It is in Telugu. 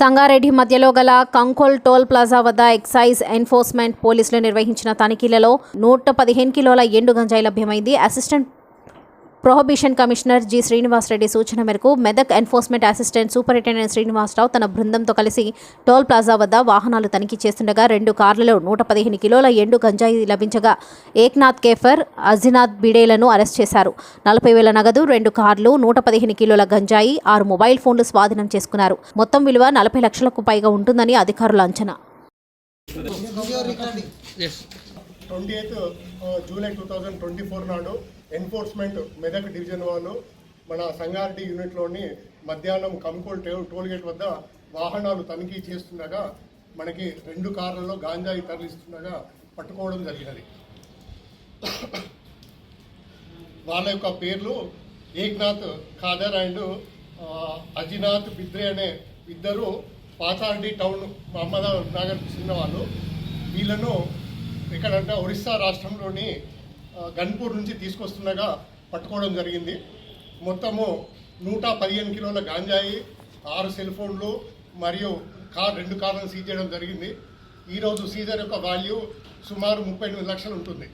సంగారెడ్డి మధ్యలో గల కంకోల్ టోల్ ప్లాజా వద్ద ఎక్సైజ్ ఎన్ఫోర్స్మెంట్ పోలీసులు నిర్వహించిన తనిఖీలలో నూట పదిహేను కిలోల ఎండు గంజాయి లభ్యమైంది. Assistant prohibition commissioner G Srinivasareddy సూచన మేరకు Medak enforcement assistant superintendent Srinivasarao తన బృందంతో కలిసి టోల్ ప్లాజా వద్ద వాహనాలు తనిఖీ చేస్తుండగా రెండు కార్లలో నూట పదిహేను కిలోల ఎండు గంజాయి లభించగా ఏక్నాథ్ కేఫర్ అజినాథ్ బిడేలను అరెస్ట్ చేశారు. నలభై వేల నగదు రెండు కార్లు నూట పదిహేను కిలోల గంజాయి ఆరు మొబైల్ ఫోన్లు స్వాధీనం చేసుకున్నారు. మొత్తం విలువ నలభై లక్షలకు పైగా ఉంటుందని అధికారుల అంచనా. Twenty eighth July two thousand twenty four నాడు ఎన్ఫోర్స్మెంట్ మెదక్ డివిజన్ వాళ్ళు మన సంగారెడ్డి యూనిట్లోని మధ్యాహ్నం కంకోల్ టోల్ టోల్గేట్ వద్ద వాహనాలు తనిఖీ చేస్తుండగా మనకి రెండు కార్లలో గాంజాయి తరలిస్తుండగా పట్టుకోవడం జరిగినది. వాళ్ళ యొక్క పేర్లు ఏక్నాథ్ ఖాదర్ అండ్ అజినాథ్ బిద్రే అనే ఇద్దరు పాతార్డి టౌన్ మహమ్మద్ నగర్ చెందిన వాళ్ళు. వీళ్ళను ఎక్కడంటే ఒరిస్సా రాష్ట్రంలోని గన్పూర్ నుంచి తీసుకొస్తుండగా పట్టుకోవడం జరిగింది. మొత్తము నూట పదిహేను కిలోల గాంజాయి ఆరు సెల్ ఫోన్లు మరియు కార్ రెండు కార్లను సీజ్ చేయడం జరిగింది. ఈరోజు సీజర్ యొక్క వాల్యూ సుమారు ముప్పై ఎనిమిది లక్షలు ఉంటుంది.